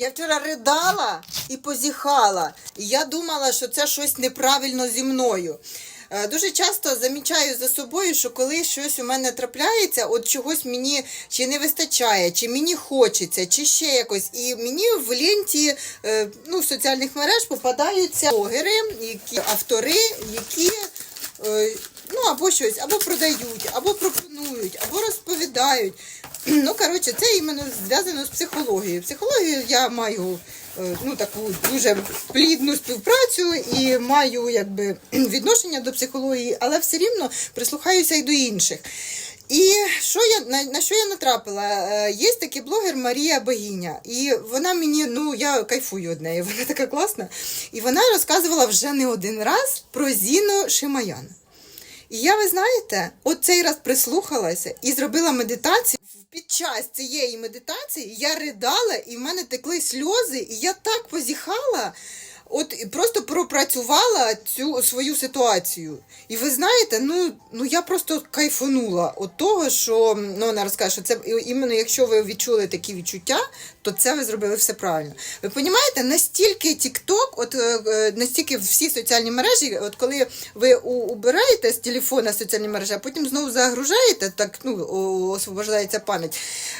Я вчора ридала і позіхала. І я думала, що це щось неправильно зі мною. Е, Дуже часто замічаю за собою, що коли щось у мене трапляється, от чогось мені чи не вистачає, чи мені хочеться, чи ще якось. І мені в ленті е, ну, соціальних мереж попадаються блогери, які автори, які е, ну або щось, або продають, або пропонують, або розповідають. Ну, коротше, це іменно зв'язано з психологією. Психологію я маю е, ну, таку дуже плідну співпрацю і маю якби відношення до психології, але все рівно прислухаюся і до інших. І що я на, на що я натрапила? Е, Є такий блогер Марія Богиня, і вона мені, ну я кайфую від неї, вона така класна. І вона розказувала вже не один раз про Зіну Шимаян. І я, ви знаєте, от цей раз прислухалася і зробила медитацію. Під час цієї медитації я ридала, і в мене текли сльози, і я так позіхала, от просто пропрацювала цю свою ситуацію. І ви знаєте, ну, ну я просто кайфанула від того, що ну, вона розкаже, що це іменно якщо ви відчули такі відчуття, то це ви зробили все правильно. Ви розумієте, настільки TikTok, от е, е, настільки всі соціальні мережі, от коли ви убираєте з телефона соціальні мережі, а потім знову загружаєте, так ну, освобождається пам'ять.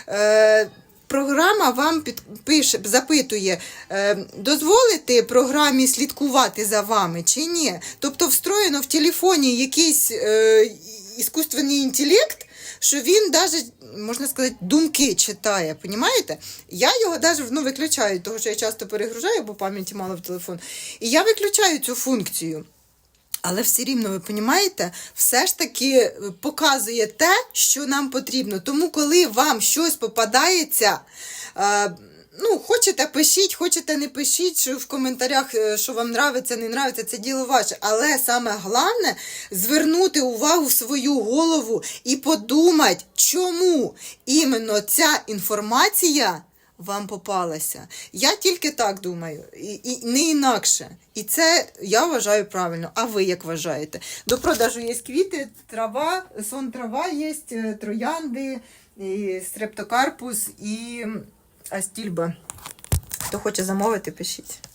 Е, Програма вам під, пише, запитує, е, дозволити програмі слідкувати за вами чи ні. Тобто встроєно в телефоні якийсь е, іскусственний інтелект, що він навіть, можна сказати, думки читає. Понімаєте? Я його навіть ну, виключаю, тому що я часто перегружаю, бо пам'яті мало в телефон. І я виключаю цю функцію. Але все рівно, ви розумієте, все ж таки е, показує те, що нам потрібно. Тому, коли вам щось попадається, е, ну, хочете пишіть, хочете не пишіть, в коментарях, е, що вам нравиться, не нравиться, це діло ваше. Але саме головне звернути увагу в свою голову і подумати, чому іменно ця інформація вам попалася. Я тільки так думаю, і, і не інакше. І це я вважаю правильно. А ви як вважаєте? До продажу є квіти, трава, сон трава є, троянди, і стрептокарпус і астільба. Хто хоче замовити, пишіть.